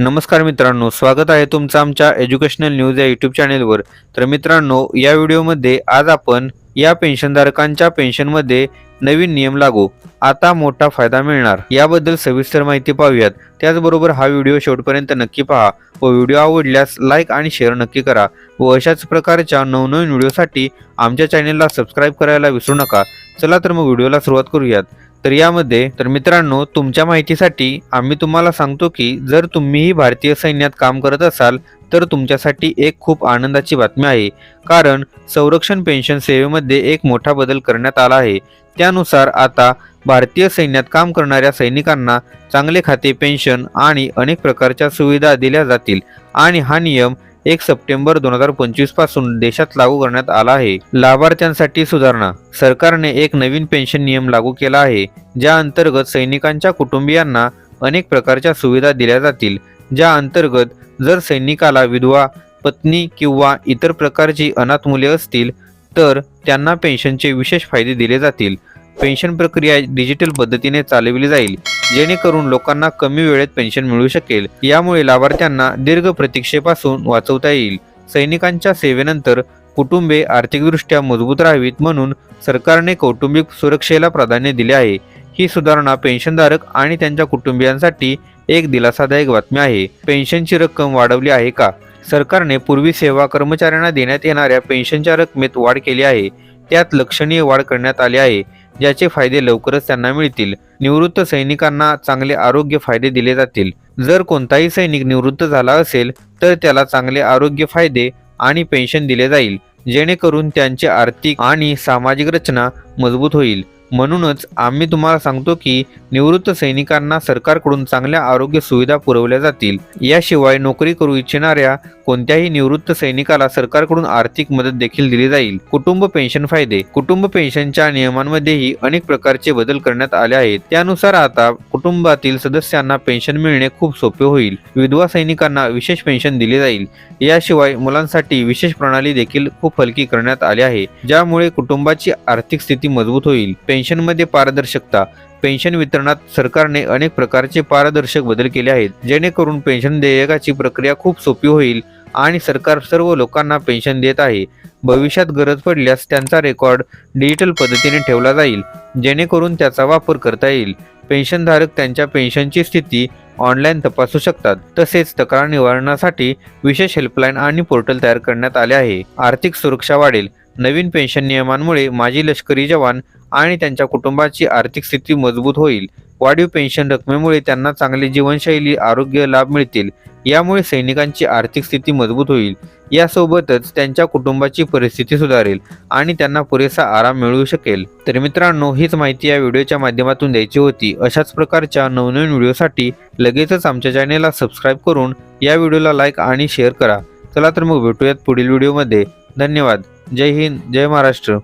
नमस्कार मित्रांनो स्वागत आहे तुमचं आमच्या एज्युकेशनल न्यूज या यूट्यूब चॅनेलवर. तर मित्रांनो या व्हिडिओमध्ये आज आपण या पेन्शनधारकांच्या पेन्शनमध्ये नवीन नियम लागू आता मोठा फायदा मिळणार याबद्दल सविस्तर माहिती पाहूयात. त्याचबरोबर हा व्हिडिओ शेवटपर्यंत नक्की पहा व व्हिडिओ आवडल्यास लाईक आणि शेअर नक्की करा व अशाच प्रकारच्या नवनवीन व्हिडिओसाठी आमच्या चॅनेलला सबस्क्राईब करायला विसरू नका. चला तर मग व्हिडिओला सुरुवात करूयात. तर यामध्ये तर मित्रांनो तुमच्या माहितीसाठी आम्ही तुम्हाला सांगतो की जर तुम्हीही भारतीय सैन्यात काम करत असाल तर तुमच्यासाठी एक खूप आनंदाची बातमी आहे. कारण संरक्षण पेन्शन सेवेमध्ये एक मोठा बदल करण्यात आला आहे. त्यानुसार आता भारतीय सैन्यात काम करणाऱ्या सैनिकांना चांगले खाते पेन्शन आणि अनेक प्रकारच्या सुविधा दिल्या जातील. आणि हा नियम एक सप्टेंबर दोन हजार पंचवीसपासून देशात लागू करण्यात आला आहे. लाभार्थ्यांसाठी सुधारणा. सरकारने एक नवीन पेन्शन नियम लागू केला आहे ज्या अंतर्गत सैनिकांच्या कुटुंबियांना अनेक प्रकारच्या सुविधा दिल्या जातील. ज्या अंतर्गत जर सैनिकाला विधवा पत्नी किंवा इतर प्रकारची अनाथ मुले असतील तर त्यांना पेन्शनचे विशेष फायदे दिले जातील. पेन्शन प्रक्रिया डिजिटल पद्धतीने चालविली जाईल जेणेकरून लोकांना कमी वेळेत पेन्शन मिळू शकेल. यामुळे लाभार्थ्यांना दीर्घ प्रतीक्षेपासून वाचवता येईल. सैनिकांच्या सेवेनंतर कुटुंबे आर्थिकदृष्ट्या मजबूत राहावीत म्हणून सरकारने कौटुंबिक सुरक्षेला प्राधान्य दिले आहे. ही सुधारणा पेन्शनधारक आणि त्यांच्या कुटुंबियांसाठी एक दिलासादायक बातमी आहे. पेन्शनची रक्कम वाढवली आहे का? सरकारने पूर्वी सेवा कर्मचाऱ्यांना देण्यात येणाऱ्या पेन्शनच्या रकमेत वाढ केली आहे. त्यात लक्षणीय वाढ करण्यात आली आहे. ज्याचे फायदे लवकरच त्यांना मिळतील. निवृत्त सैनिकांना चांगले आरोग्य फायदे दिले जातील. जर कोणताही सैनिक निवृत्त झाला असेल तर त्याला चांगले आरोग्य फायदे आणि पेन्शन दिले जाईल. जेणेकरून त्यांची आर्थिक आणि सामाजिक रचना मजबूत होईल. म्हणूनच आम्ही तुम्हाला सांगतो की निवृत्त सैनिकांना सरकारकडून चांगल्या आरोग्य सुविधा पुरवल्या जातील. याशिवाय नोकरी करू इच्छिणाऱ्या कोणत्याही निवृत्त सैनिकाला सरकारकडून आर्थिक मदत देखील दिली जाईल. कुटुंब पेन्शन फायदे. कुटुंब पेन्शनच्या नियमांमध्येही अनेक प्रकारचे बदल करण्यात आले आहेत. त्यानुसार आता कुटुंबातील सदस्यांना पेन्शन मिळणे खूप सोपे होईल. विधवा सैनिकांना विशेष पेन्शन दिले जाईल. याशिवाय मुलांसाठी विशेष प्रणाली देखील खूप हलकी करण्यात आली आहे. ज्यामुळे कुटुंबाची आर्थिक स्थिती मजबूत होईल. पेन्शनमध्ये पारदर्शकता. पेन्शन वितरणात सरकारने अनेक प्रकारचे पारदर्शक बदल केले आहेत जेणेकरून पेन्शन देयकाची प्रक्रिया खूप सोपी होईल आणि सरकार सर्व लोकांना पेन्शन देत आहे. भविष्यात गरज पडल्यास त्यांचा रेकॉर्ड डिजिटल पद्धतीने ठेवला जाईल जेणेकरून त्याचा वापर करता येईल. पेन्शनधारक त्यांच्या पेन्शनची स्थिती ऑनलाईन तपासू शकतात तसेच तक्रार निवारणासाठी विशेष हेल्पलाईन आणि पोर्टल तयार करण्यात आले आहे. आर्थिक सुरक्षा वाढेल. नवीन पेन्शन नियमांमुळे माजी लष्करी जवान आणि त्यांच्या कुटुंबाची आर्थिक स्थिती मजबूत होईल. वाढीव पेन्शन रकमेमुळे त्यांना चांगली जीवनशैली आरोग्य लाभ मिळतील. यामुळे सैनिकांची आर्थिक स्थिती मजबूत होईल. यासोबतच त्यांच्या कुटुंबाची परिस्थिती सुधारेल आणि त्यांना पुरेसा आराम मिळू शकेल. तर मित्रांनो हीच माहिती या व्हिडिओच्या माध्यमातून द्यायची होती. अशाच प्रकारच्या नवनवीन व्हिडिओसाठी लगेचच आमच्या चॅनेलला सबस्क्राईब करून या व्हिडिओला लाईक आणि शेअर करा. चला तर मग भेटूयात पुढील व्हिडिओमध्ये. धन्यवाद. जय हिंद जय महाराष्ट्र.